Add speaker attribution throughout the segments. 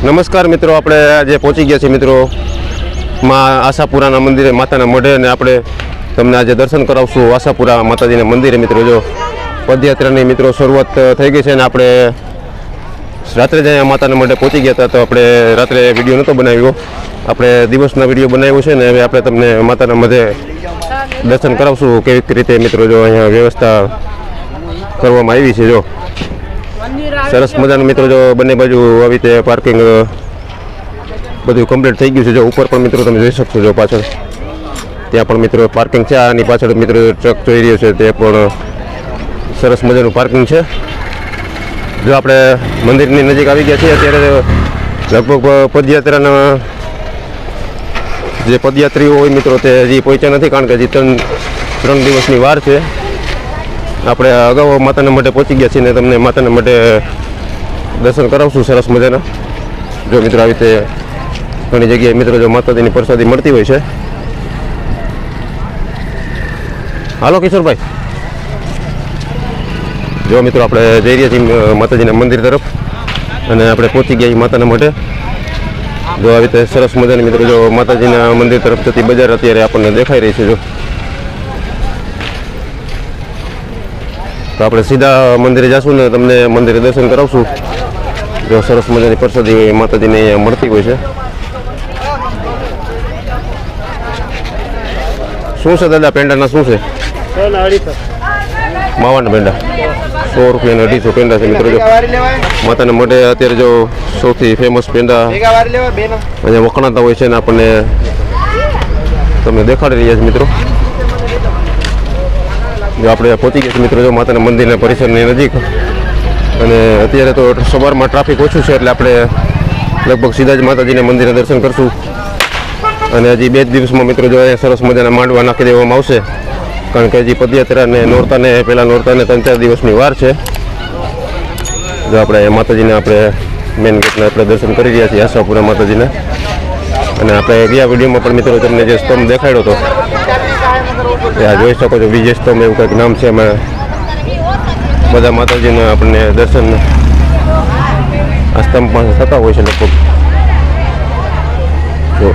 Speaker 1: નમસ્કાર મિત્રો, આપણે આજે પહોંચી ગયા છીએ મિત્રો માં આશાપુરાના મંદિરે, માતાના મઢે, અને આપણે તમને આજે દર્શન કરાવશું આશાપુરા માતાજીના મંદિરે મિત્રો. જો પદયાત્રાની મિત્રો શરૂઆત થઈ ગઈ છે અને આપણે રાત્રે જ માતાના મઢે પહોંચી ગયા હતા, તો આપણે રાત્રે વીડિયો નહોતો બનાવ્યો. આપણે દિવસના વીડિયો બનાવ્યો છે ને હવે આપણે તમને માતાના મઢે દર્શન કરાવશું. કેવી રીતે મિત્રો જો અહીંયા વ્યવસ્થા કરવામાં આવી છે, જો. સરસ મજાનું મિત્રો જો બંને બાજુ આવી રીતે પાર્કિંગ બધું કમ્પ્લીટ થઈ ગયું છે. જો ઉપર પણ મિત્રો તમે જોઈ શકશો જો પાછળ. ત્યાં પણ મિત્રો પાર્કિંગ છે. આની પાછળ મિત્રો ટ્રક જોઈ રહ્યો છે. તે પણ સરસ મજાનું પાર્કિંગ છે. જો આપણે મંદિરની નજીક આવી ગયા છીએ, અત્યારે લગભગ પદયાત્રાના જે પદયાત્રીઓ હોય મિત્રો તે હજી પહોંચ્યા નથી, કારણ કે હજી ત્રણ ત્રણ દિવસની વાર છે. આપણે અગાઉ માતાના માટે પહોંચી ગયા છીએ ને તમને માતાના માટે દર્શન કરાવશું સરસ મજાના. જો મિત્રો આવી રીતે ઘણી જગ્યાએ મિત્રો જો માતાજીની પ્રસાદી મળતી હોય છે. હાલો કિશોરભાઈ. જો મિત્રો આપણે જઈ રહ્યા છીએ માતાજીના મંદિર તરફ અને આપણે પહોંચી ગયા માતાના માટે જો આવી રીતે સરસ મજાની મિત્રો જો માતાજીના મંદિર તરફ જતી બજાર અત્યારે આપણને દેખાઈ રહી છે, જો. તો આપણે સીધા મંદિરે જઈશું ને તમને મંદિરે દર્શન કરાવશું. જો સરસ મજાની પ્રસાદી માતાજીને મળતી હોય છે. શું છે દાદા, પેંડાના શું છે? માવાના પેંડા. સો રૂપિયાના અઢીસો પેંડા છે મિત્રો, જો. માતાના મઢે અત્યારે જો સૌથી ફેમસ પેંડા અહીંયા વખણાતા હોય છે ને આપણને તમને દેખાડી રહ્યા છે મિત્રો. જો આપણે પહોંચી ગયા છીએ મિત્રો, જો માતાના મંદિરના પરિસરની નજીક. અને અત્યારે તો સવારમાં ટ્રાફિક ઓછું છે, એટલે આપણે લગભગ સીધા જ માતાજીના મંદિરે દર્શન કરશું. અને હજી બે જ દિવસમાં મિત્રો, જો અહીંયા સરસ મજાના માંડવા નાખી દેવામાં આવશે. કારણ કે હજી પદયાત્રાને નોરતાને, પહેલાં નોરતાને ત્રણ ચાર દિવસની વાર છે. જો આપણે માતાજીને આપણે મેન ગેટના આપણે દર્શન કરી રહ્યા છીએ, આશાપુરા માતાજીને. અને આપણે ગયા વિડીયોમાં પણ મિત્રો, તમને જે સ્તંભ દેખાડ્યો હતો ત્યાં જોઈ શકો છો, વિજય સ્તંભ એવું કંઈક નામ છે એમાં. બધા માતાજીના આપણને દર્શન આ સ્તંભ પાસે થતા હોય છે લગભગ. જો.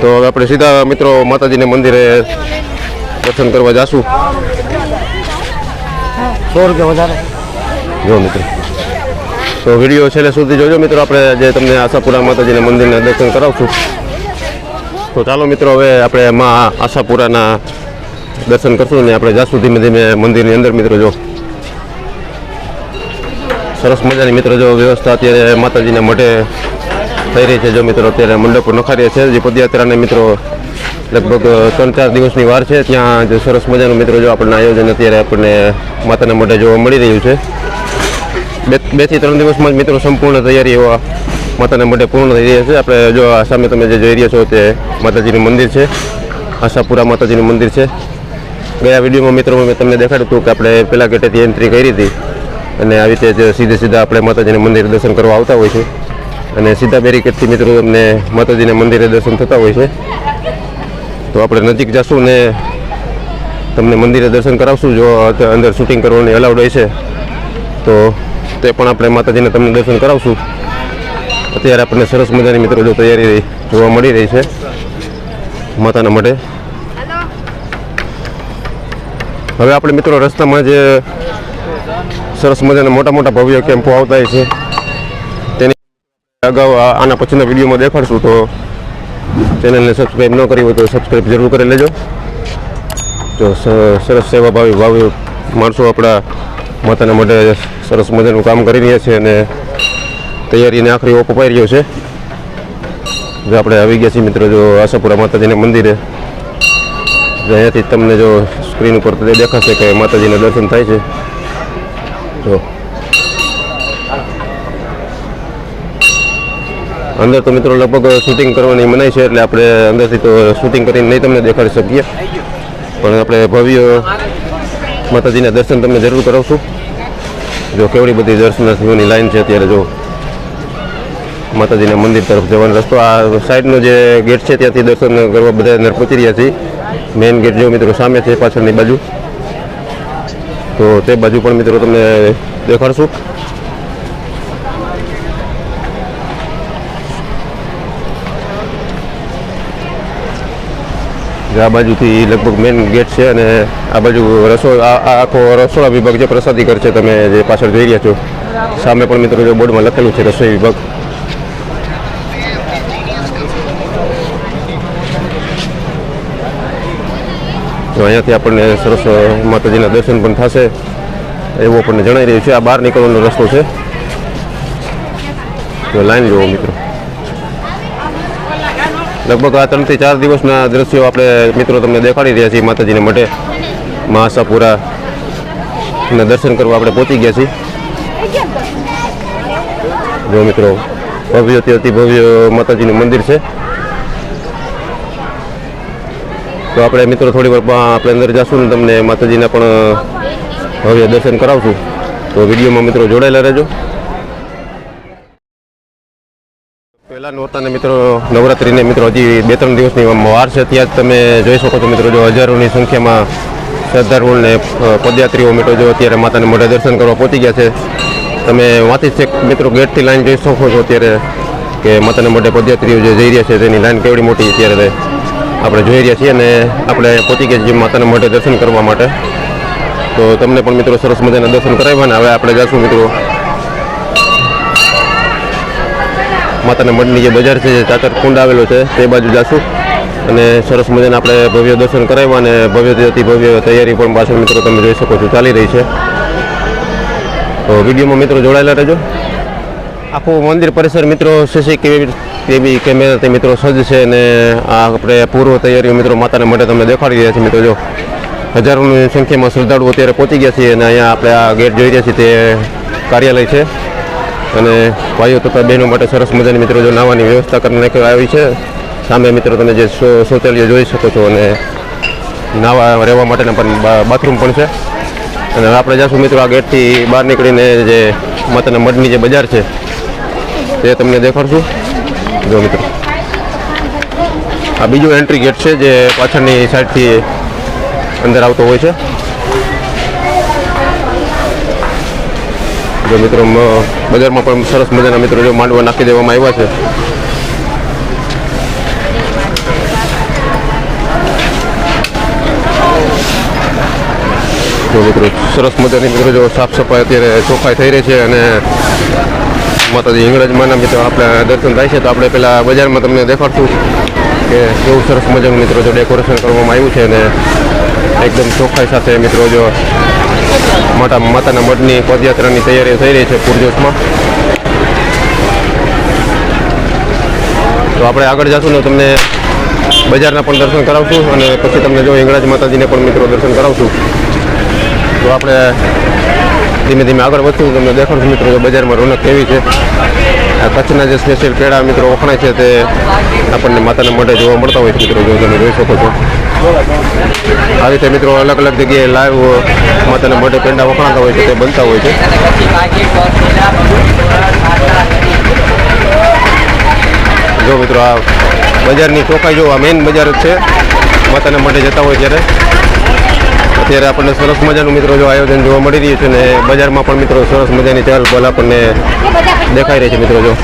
Speaker 1: તો હવે આપણે સીધા મિત્રો માતાજીને મંદિરે દર્શન કરવા જાશું.
Speaker 2: સો રૂપિયા વધારે.
Speaker 1: જો મિત્રો. તો વીડિયો છેલ્લે સુધી જોજો મિત્રો. આપણે જે તમને આશાપુરા માતાજીના મંદિરના દર્શન કરાવશું. તો ચાલો મિત્રો, હવે આપણે માં આશાપુરાના દર્શન કરશું ને આપણે જાશું ધીમે ધીમે મંદિરની અંદર મિત્રો જો. સરસ મજાની મિત્રો જો વ્યવસ્થા અત્યારે માતાજીના મઢે થઈ રહી છે. જો મિત્રો અત્યારે મંડપો નખારીએ છે. જે પદયાત્રાને મિત્રો લગભગ ત્રણ ચાર દિવસની વાર છે. ત્યાં જે સરસ મજાનું મિત્રો જો આપણને આયોજન અત્યારે આપણને માતાના મોઢે જોવા મળી રહ્યું છે. બે બેથી ત્રણ દિવસમાં જ મિત્રો સંપૂર્ણ તૈયારી એવા માતાના મોઢે પૂર્ણ થઈ રહ્યા છે. આપણે જો આ સામે તમે જે જોઈ રહ્યા છો તે માતાજીનું મંદિર છે. આશાપુરા માતાજીનું મંદિર છે. ગયા વિડીયોમાં મિત્રો મેં તમને દેખાડ્યું હતું કે આપણે પહેલાં ગેટેથી એન્ટ્રી કરી હતી અને આવી રીતે જ સીધે સીધા આપણે માતાજીના મંદિરે દર્શન કરવા આવતા હોય છે. અને સીધા બેરિકેડથી મિત્રો તમને માતાજીના મંદિરે દર્શન થતા હોય છે. તો આપણે નજીક જશું ને તમને મંદિરે દર્શન કરાવશું. જો અંદર શૂટિંગ કરવાની અલાઉડ હોય છે, તો તે પણ આપણે માતાજીને તમને દર્શન કરાવશું. અત્યારે આપણને સરસ મજાની મિત્રો જો તૈયારી જોવા મળી રહી છે માતાના માટે. હવે આપણે મિત્રો રસ્તામાં જે સરસ મજાના મોટા મોટા ભવ્ય કેમ્પો આવતા હોય છે, તેની અગાઉ આના પછીના વિડીયોમાં દેખાડશું. તો ચેનલને સબસ્ક્રાઈબ ન કરી હોય તો સબસ્ક્રાઈબ જરૂર કરી લેજો. સ- સરસ સેવા ભાવી ભાવી માણસો આપણા માતાના માટે સરસ મજાનું કામ કરી રહ્યા છે અને તૈયારીને આખરી ઓપ અપાઈ રહ્યો છે. જો આપણે આવી ગયા છીએ મિત્રો, જો આશાપુરા માતાજીના મંદિરે અહીંયાથી તમને જો સ્ક્રીન ઉપર તે દેખાશે કે માતાજીના દર્શન થાય છે. જો અંદર તો મિત્રો લગભગ શૂટિંગ કરવાની મનાઈ છે એટલે આપણે અંદરથી તો શૂટિંગ કરીને નહીં તમને દેખાડી શકીએ. પણ આપણે ભવ્ય માતાજીના દર્શન તમને જરૂર કરાવશું. જો કેવડી બધી દર્શનાર્થીઓની લાઈન છે અત્યારે જો માતાજીના મંદિર તરફ જવાનો રસ્તો, આ સાઈડનો જે ગેટ છે ત્યાંથી દર્શન કરવા બધા અંદર પહોંચી રહ્યા છીએ. મેઇન ગેટ જો મિત્રો સામે છે, પાછળની બાજુ. તો તે બાજુ પણ મિત્રો તમને દેખાડશું. જે આ બાજુથી લગભગ મેઇન ગેટ છે અને આ બાજુ રસોઈ આખો રસોડા વિભાગ જે પ્રસાદી ઘર છે તમે જે પાછળ જોઈ રહ્યા છો, સામે પણ મિત્રો જે બોર્ડમાં લખેલું છે રસોઈ વિભાગ. તો અહીંયાથી આપણને સરસ માતાજીના દર્શન પણ થશે, એવું આપણને જણાઈ રહ્યું છે. આ બહાર નીકળવાનો રસ્તો છે. તો લાઈન જોવો મિત્રો. લગભગ આ ત્રણથી ચાર દિવસના દ્રશ્યો આપણે મિત્રો તમને દેખાડી રહ્યા છીએ માતાજીને મઢે. મહાસાપુરા ને દર્શન કરવા આપણે પહોંચી ગયા છીએ. જો મિત્રો, ભવ્યથી અતિ ભવ્ય માતાજીનું મંદિર છે. તો આપણે મિત્રો થોડી વાર આપણે અંદર જશું ને તમને માતાજીના પણ ભવ્ય દર્શન કરાવશું. તો વિડીયોમાં મિત્રો જોડાયેલા રહેજો. પહેલા નોરતાને મિત્રો, નવરાત્રિને મિત્રો હજી બે ત્રણ દિવસની વાર છે, ત્યાં તમે જોઈ શકો છો મિત્રો, જો હજારોની સંખ્યામાં શ્રદ્ધાળુઓને પદયાત્રીઓ મિત્રો જો અત્યારે માતાને મોઢે દર્શન કરવા પહોંચી ગયા છે, તમે વાંચી છે મિત્રો ગેટથી લાઈન જોઈ શકો છો અત્યારે કે માતાના મોઢે પદયાત્રીઓ જે જઈ રહ્યા છે તેની લાઈન કેવડી મોટી અત્યારે આપણે જોઈ રહ્યા છીએ અને આપણે પહોંચી ગયા છીએ માતાના મોઢે દર્શન કરવા માટે. તો તમને પણ મિત્રો સરસ મજાના દર્શન કરાવ્યા ને, હવે આપણે જઈશું મિત્રો માતાના મઢની જે બજાર છે, જે કુંડ આવેલો છે, તે બાજુ જાશું. અને સરસ મજાના આપણે ભવ્ય દર્શન કરાવ્યા અને ભવ્યથી અતિ ભવ્ય તૈયારી પણ પાછળ મિત્રો તમે જોઈ શકો છો, ચાલી રહી છે. તો વિડીયોમાં મિત્રો જોડાયેલા રહેજો. આખું મંદિર પરિસર મિત્રો સીસી ટીવી કેમેરાથી મિત્રો સજ્જ છે અને આ આપણે પૂર્વ તૈયારીઓ મિત્રો માતાના મઢે તમને દેખાડી રહ્યા છે મિત્રો, જો હજારોની સંખ્યામાં શ્રદ્ધાળુઓ અત્યારે પહોંચી ગયા છીએ અને અહીંયા આપણે આ ગેટ જોઈ રહ્યા છીએ, તે કાર્યાલય છે. અને ભાઈઓ તથા બહેનો માટે સરસ મજાની મિત્રો જો નાવાની વ્યવસ્થા કરીને નાખવામાં આવી છે. સામે મિત્રો તમે જે શૌચાલય જોઈ શકો છો અને નાવા રહેવા માટેના પણ બાથરૂમ પણ છે. અને આપણે જઈશું મિત્રો આ ગેટથી બહાર નીકળીને જે માતાના મઢની જે બજાર છે, તે તમને દેખાડશું. જો મિત્રો. આ બીજો એન્ટ્રી ગેટ છે જે પાછળની સાઈડથી અંદર આવતો હોય છે. જો મિત્રો બજારમાં પણ સરસ મજાના મિત્રો જો માંડવા નાખી દેવામાં આવ્યા છે. મિત્રો, સરસ મજાની મિત્રો જો સાફ સફાઈ અત્યારે ચોખ્ખાઈ થઈ રહી છે અને માતાજી ઇંગ્રજમાંના મિત્રો આપણે દર્શન થાય છે, તો આપણે પહેલાં બજારમાં તમને દેખાડશું કે કેવું સરસ મજાનું મિત્રો જો ડેકોરેશન કરવામાં આવ્યું છે અને એકદમ ચોખ્ખાઈ સાથે મિત્રો જો મોટા માતાના મઢની પદયાત્રાની તૈયારી થઈ રહી છે પૂરજોશમાં. તો આપણે આગળ જશું ને તમને બજારના પણ દર્શન કરાવશું અને પછી તમને જો હિંગળાજ માતાજીને પણ મિત્રો દર્શન કરાવશું. તો આપણે ધીમે ધીમે આગળ વધશું. તમને દેખાડશું મિત્રો કે બજારમાં રોનક કેવી છે. આ કચ્છના જે સ્પેશિયલ પેડા મિત્રો વખણાય છે તે આપણને માતાના મઢે જોવા મળતા હોય છે મિત્રો, જો તમે જોઈ શકો છો. આવી રીતે મિત્રો અલગ અલગ જગ્યાએ લાઈવ માતાના મોઢે પેંડા વખણાતા હોય છે, તે બનતા હોય છે. જો મિત્રો આ બજારની ચોખાઈ જો, આ મેઇન બજાર છે. માતાના મોઢે જતા હોય ત્યારે. અત્યારે આપણને સરસ મજાનું મિત્રો જો આયોજન જોવા મળી રહ્યું છે ને, બજારમાં પણ મિત્રો સરસ મજાની ચહલ પહલ આપણને દેખાઈ રહી છે મિત્રો જો.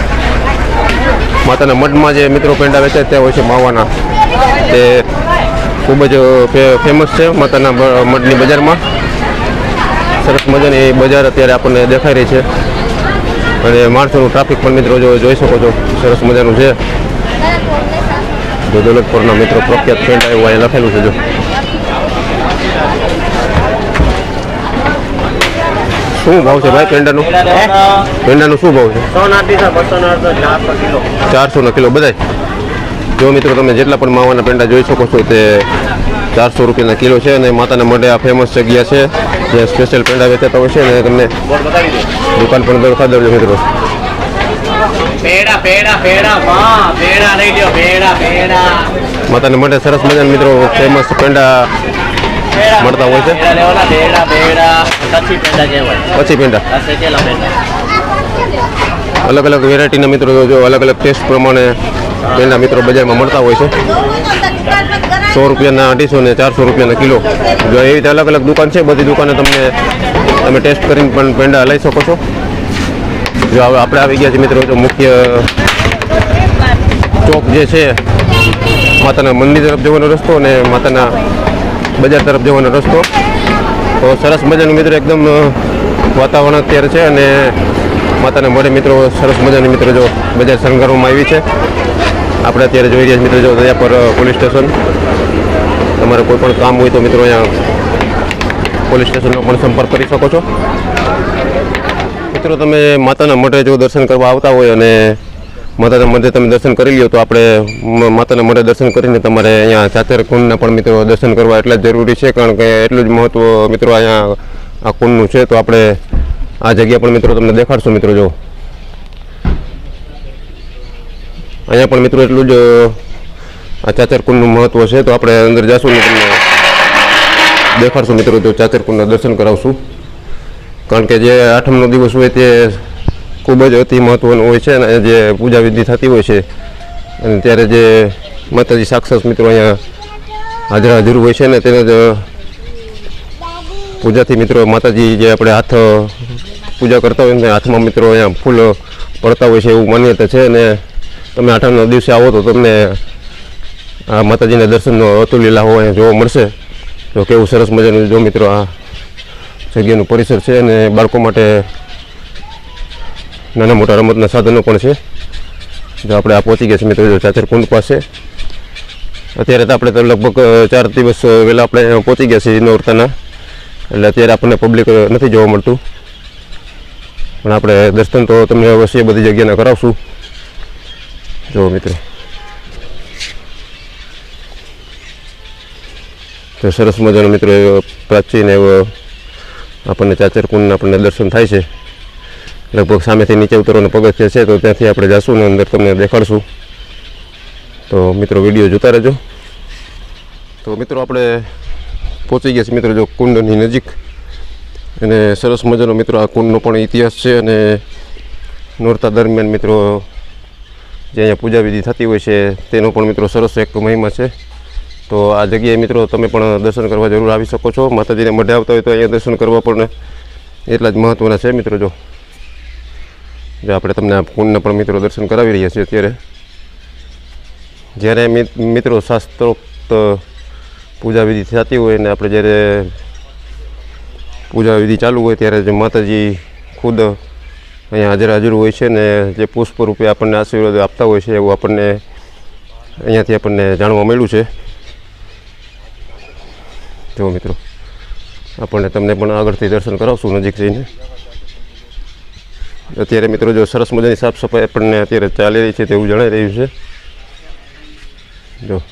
Speaker 1: માતાના મઢમાં જે મિત્રો પેંડા વેચાય ત્યાં હોય છે, માવાના. તે ખૂબ જ ફેમસ છે માતાના મઢની બજારમાં. સરસ મજાની બજાર અત્યારે આપણને દેખાઈ રહી છે. અને માણસોનું ટ્રાફિક પણ મિત્રો જો જોઈ શકો છો સરસ મજાનું છે. જો દોલતપુરના મિત્રો પ્રખ્યાત ફ્રેન્ડ એવું અહીંયા લખેલું છે જો. શું ભાવ છે ભાઈ પેંડાનું? પેંડાનું શું ભાવ છે? ચારસો નો કિલો બધાય? જો મિત્રો તમે જેટલા પણ માવાના પેંડા જોઈ શકો છો તે ચારસો રૂપિયાના કિલો છે અને માતાના મઢે આ ફેમસ જગ્યા છે જે સ્પેશિયલ પેંડા વેચાતા હોય છે અને તમને દુકાન પણ દેખાડી દેજો મિત્રો. માતાના મઢે સરસ મજાના મિત્રો ફેમસ પેંડા મળતા હોય છે? પછી પેડા અલગ અલગ વેરાયટીના મિત્રો જો અલગ અલગ ટેસ્ટ પ્રમાણે પેંડા મિત્રો બજારમાં મળતા હોય છે. સો રૂપિયાના અઢીસો ને ચારસો રૂપિયાના કિલો. જો એવી રીતે અલગ અલગ દુકાન છે, બધી દુકાને તમને તમે ટેસ્ટ કરીને પણ પેંડા લઈ શકો છો. જો હવે આપણે આવી ગયા છે મિત્રો જો મુખ્ય ચોક જે છે, માતાના મંદિર તરફ જવાનો રસ્તો અને માતાના બજાર તરફ જવાનો રસ્તો. તો સરસ મજાનું મિત્રો, એકદમ વાતાવરણ અત્યારે છે અને માતાના મળે મિત્રો, સરસ મજાની મિત્રો જો બજાર શણગારવામાં આવી છે. આપણે અત્યારે જોઈ રહ્યા મિત્રો જો દયા પર પોલીસ સ્ટેશન. તમારે કોઈ પણ કામ હોય તો મિત્રો અહીંયા પોલીસ સ્ટેશનનો પણ સંપર્ક કરી શકો છો. મિત્રો તમે માતાના મઢે જો દર્શન કરવા આવતા હોય અને માતાના મઢે તમે દર્શન કરી લ્યો તો આપણે માતાના મઢે દર્શન કરીને તમારે અહીંયા ચાચર કુંડના પણ મિત્રો દર્શન કરવા એટલા જ જરૂરી છે. કારણ કે એટલું જ મહત્ત્વ મિત્રો અહીંયા આ કુંડનું છે. તો આપણે આ જગ્યા પણ મિત્રો તમને દેખાડશું, મિત્રો જો અહીંયા પણ મિત્રો એટલું જ આ ચાચરકુંડનું મહત્વ છે, તો આપણે અંદર જશું ને તમને દેખાડશું, મિત્રો, જો ચાચરકુંડના દર્શન કરાવશું. કારણ કે જે આઠમનો દિવસ હોય તે ખૂબ જ અતિ મહત્ત્વનું હોય છે, અને જે પૂજા વિધિ થતી હોય છે, અને ત્યારે જે માતાજી સાક્ષાત મિત્રો અહીંયા હાજરા હાજર હોય છે, ને તેને જ પૂજાથી મિત્રો માતાજી જે આપણે હાથ પૂજા કરતા હોય ને હાથમાં મિત્રો અહીંયા ફૂલ પડતા હોય છે એવું માન્યતા છે. અને તમે આઠમના દિવસે આવો તો તમને આ માતાજીના દર્શનનો અતુલીલા હોય જોવા મળશે. તો કેવું સરસ મજાનું જો મિત્રો આ જગ્યાનું પરિસર છે અને બાળકો માટે નાના મોટા રમતના સાધનો પણ છે. જો આપણે આ પહોંચી ગયા છીએ મિત્રો, જો ચાચર પાસે. અત્યારે તો આપણે તો લગભગ ચાર દિવસ વહેલા આપણે પહોંચી ગયા છીએ નોરતાના એટલે અત્યારે આપણને પબ્લિક નથી જોવા મળતું. પણ આપણે દર્શન તો તમને અવશ્ય બધી જગ્યાના કરાવશું. જુઓ મિત્રો. તો સરસ મજાનો મિત્રો એવો પ્રાચીન એવો આપણને ચાચર કુંડના આપણને દર્શન થાય છે. લગભગ સામેથી નીચે ઉતરવાનો પગથિયા છે, તો ત્યાંથી આપણે જઈશું ને અંદર તમને દેખાડશું. તો મિત્રો વીડિયો જોતા રહેજો. તો મિત્રો આપણે પહોંચી ગયા છીએ મિત્રો જો કુંડની નજીક. અને સરસ મજાનો મિત્રો આ કુંડનો પણ ઇતિહાસ છે અને નોરતા દરમિયાન મિત્રો જે અહીંયા પૂજા વિધિ થતી હોય છે, તેનો પણ મિત્રો સરસ એક મહિમા છે. તો આ જગ્યાએ મિત્રો તમે પણ દર્શન કરવા જરૂર આવી શકો છો. માતાજીને મઢે આવતા હોય તો અહીંયા દર્શન કરવા પણ એટલા જ મહત્ત્વના છે મિત્રો જો. જો આપણે તમને આ કુંડના પણ મિત્રો દર્શન કરાવી રહ્યા છીએ અત્યારે. જ્યારે મિત્રો શાસ્ત્રોક્ત પૂજા વિધિ થતી હોય ને આપણે જ્યારે પૂજા વિધિ ચાલુ હોય ત્યારે જે માતાજી ખુદ અહીંયા હાજર હાજર હોય છે ને જે પુષ્પ રૂપે આપણને આશીર્વાદ આપતા હોય છે એવું આપણને અહીંયાથી આપણને જાણવા મળ્યું છે. જો મિત્રો, આપણને તમને પણ આગળથી દર્શન કરાવશું નજીક જઈને. અત્યારે મિત્રો જો સરસ મજાની સાફ સફાઈ આપણને અત્યારે ચાલી રહી છે તેવું જણાઈ રહ્યું છે. જો.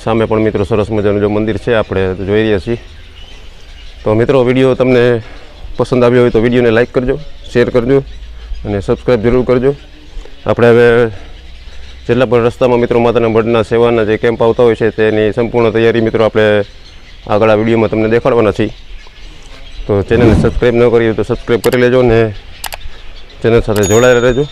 Speaker 1: સામે પણ મિત્રો સરસ મજાનું જો મંદિર છે, આપણે જોઈ રહ્યા છીએ. તો મિત્રો, વીડિયો તમને પસંદ આવ્યો હોય તો વિડીયોને લાઈક કરજો, શેર કરજો અને સબસ્ક્રાઈબ જરૂર કરજો. આપણે હવે જેટલા પણ રસ્તામાં મિત્રો માતાના મઢના સેવાના જે કેમ્પ આવતા હોય છે, તેની સંપૂર્ણ તૈયારી મિત્રો આપણે આગળ આ વિડીયોમાં તમને દેખાડવાના છીએ. તો ચેનલને સબસ્ક્રાઈબ ન કરી તો સબસ્ક્રાઈબ કરી લેજો ને ચેનલ સાથે જોડાયેલા રહેજો.